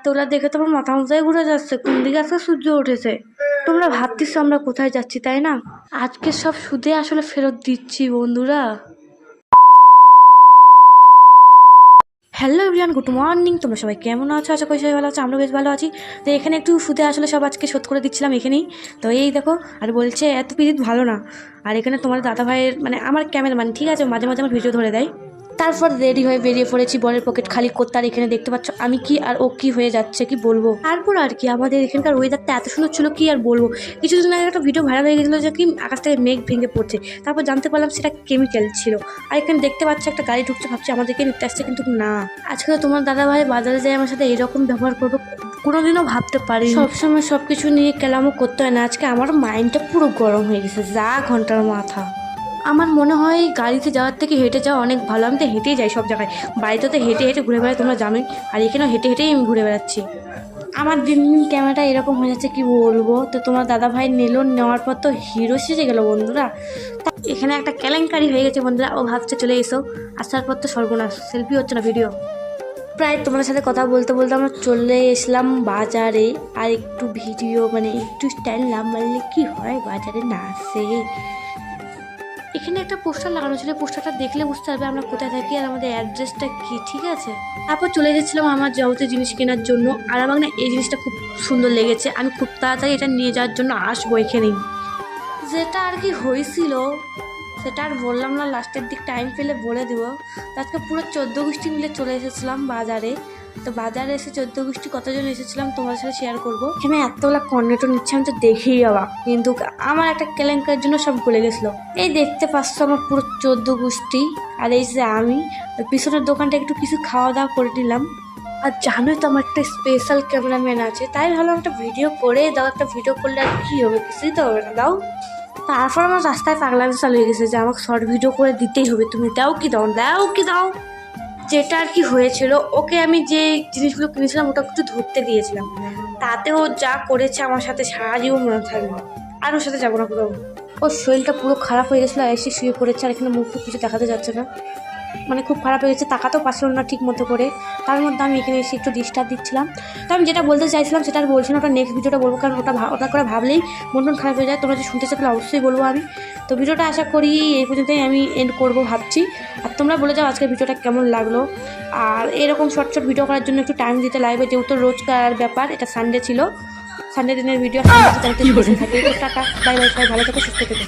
রাত্রেবেলা দেখে তো আমার মাথা মাথায় ঘুরে যাচ্ছে। কোন দিকে আজকে সূর্য উঠেছে? তোমরা ভাবতেছো আমরা কোথায় যাচ্ছি, তাই না? আজকে সব সুদে আসলে ফেরত দিচ্ছি, বন্ধুরা। Hello everyone, good morning. তোমরা সবাই কেমন আছো? আশা করি সবাই ভালো আছো আমরা বেশ ভালো আছি। তো এখানে একটু সুদে আসলে সব আজকে শোধ করে দিচ্ছিলাম এখানেই। তো এই দেখো, আর বলছে, এত পিরিত ভালো না। আর এখানে তোমার দাদা ভাইয়ের মানে আমার ক্যামেরাম্যান, ঠিক আছে? মাঝে মাঝে আমার ভিডিও ধরে দেয়। তারপর রেডি হয়ে বেরিয়ে পড়েছি, বরের পকেট খালি করতে আর এখানে দেখতে পাচ্ছ। আমি কি আর ও কি হয়ে যাচ্ছে, কি বলব? তারপর আর কি, আমাদের এখানকার ওয়েদারটা এত সুন্দর ছিল, কি আর বলব? কিছুদিন আগে একটা ভিডিও ভাইরাল হয়ে গেছিল যে কি আকাশ থেকে মেঘ ভেঙে পড়ছে। তারপর জানতে পারলাম সেটা কেমিক্যাল ছিল। আর এখানে দেখতে পাচ্ছ একটা গাড়ি ঢুকছে, ভাবছি আমাদেরকে নিতে আসছে, কিন্তু না। আজকে তোমার দাদা ভাই বাজারে যায়, আমার সাথে এরকম ব্যবহার করব, কোনোদিনও ভাবতে পারি সবসময় সব কিছু নিয়ে কেলামও করতে হয় না, আজকে আমার মাইন্ডটা পুরো গরম হয়ে গেছে, যা ঘণ্টার মাথা। আমার মনে হয় গাড়িতে যাওয়ার থেকে হেঁটে যাওয়া অনেক ভালো। আমি তো হেঁটেই যাই সব জায়গায়। বাড়িতে তো হেঁটে হেঁটে ঘুরে বেড়াই, তোমরা জানোই। আর এখানেও হেঁটে হেঁটেই আমি ঘুরে বেড়াচ্ছি। আমার দিন দিন ক্যামেরাটা এরকম হয়ে যাচ্ছে, কি বলব? তো তোমার দাদা ভাই নিল, নেওয়ার পর তো হিরো সেজে গেল বন্ধুরা। তা এখানে একটা কেলেঙ্কারি হয়ে গেছে বন্ধুরা, ও ভাবছে চলে এসো। আসার পর তো সর্বনাশ সেলফি হচ্ছে না ভিডিও প্রায় তোমাদের সাথে কথা বলতে বলতে আমরা চলে এসলাম বাজারে, আর একটু ভিডিও মানে একটু স্টাইল না মারলে কি হয়? বাজারে না আসে। এখানে একটা পোস্টার লাগানো ছিল পোস্টারটা দেখলে বুঝতে পারবে আমরা কোথায় থাকি আর আমাদের অ্যাড্রেসটা কি, ঠিক আছে? তারপর চলে গেছিলাম আমার যাবতীয় জিনিস কেনার জন্য। আর আমার না এই জিনিসটা খুব সুন্দর লেগেছে। আমি খুব তাড়াতাড়ি এটা নিয়ে যাওয়ার জন্য আসব এখানেই। যেটা আর কি হয়েছিল, সেটা আর বললাম না লাস্টের দিক টাইম পেলে বলে দিব। আজকে পুরো চোদ্দ গোষ্ঠী মিলে চলে এসেছিলাম বাজারে। তো বাজারে এসে চোদ্দ গোষ্ঠী কতজন এসেছিলাম তোমার সাথে শেয়ার করব? এখানে এতগুলা কর্নেটো নিচ্ছে আমি তো দেখেই অবাক। কিন্তু আমার একটা কেলেঙ্কার জন্য সব গলে গেছিল। এই দেখতে পাচ্ছ আমার পুরো চোদ্দ গোষ্ঠী, আর এই যে আমি পিছনের দোকানটা একটু কিছু খাওয়া দাওয়া করে নিলাম। আর জানোই তো আমার একটা স্পেশাল ক্যামেরাম্যান আছে, তাই ভাবলাম একটা ভিডিও করে দাও, একটা ভিডিও করলে আর কী হবে, কিছুই তো হবে না, দাও। তারপর আমার রাস্তায় পাগলামি চালু হয়ে গেছে যে আমাকে শর্ট ভিডিও করে দিতেই হবে, তুমি দাও কি দাও দাও কি দাও। যেটা আর কি হয়েছিল, ওকে আমি যে জিনিসগুলো কিনেছিলাম ওটা একটু ধরতে দিয়েছিলাম। তাতেও যা করেছে আমার সাথে সারা জীবন মনে থাকবে আর ওর সাথে যাব না কোথাও। ওর শরীরটা পুরো খারাপ হয়ে গেছিল, আর এসে শুয়ে পড়েছে, আর এখানে মুখ কিছু দেখাতে যাচ্ছে না। মানে খুব খারাপ হয়ে গেছে তাকাতেও পারছিল না ঠিক মতো করে। তার মধ্যে আমি এখানে এসে একটু ডিস্টার্ব দিচ্ছিলাম। তো আমি যেটা বলতে চাইছিলাম সেটা আর বলছি না ওটা নেক্সট ভিডিওটা বলব কারণ ওটা ওটা করে ভাবলেই মন মন খারাপ হয়ে যায়। তোমরা যদি শুনতে চাও তাহলে অবশ্যই বলব আমি। তো ভিডিওটা আশা করি এই পর্যন্তই আমি এন্ড করব ভাবছি। আর তোমরা বলে যাও আজকের ভিডিওটা কেমন লাগল। আর এরকম শর্ট শর্ট ভিডিও করার জন্য একটু টাইম দিতে লাগবে যেহেতু রোজকার ব্যাপার এটা সানডে ছিল। সানডে দিনের ভিডিও থাকে টাটা বাই বাই সবাই ভালো থেকো সুস্থ থেকো।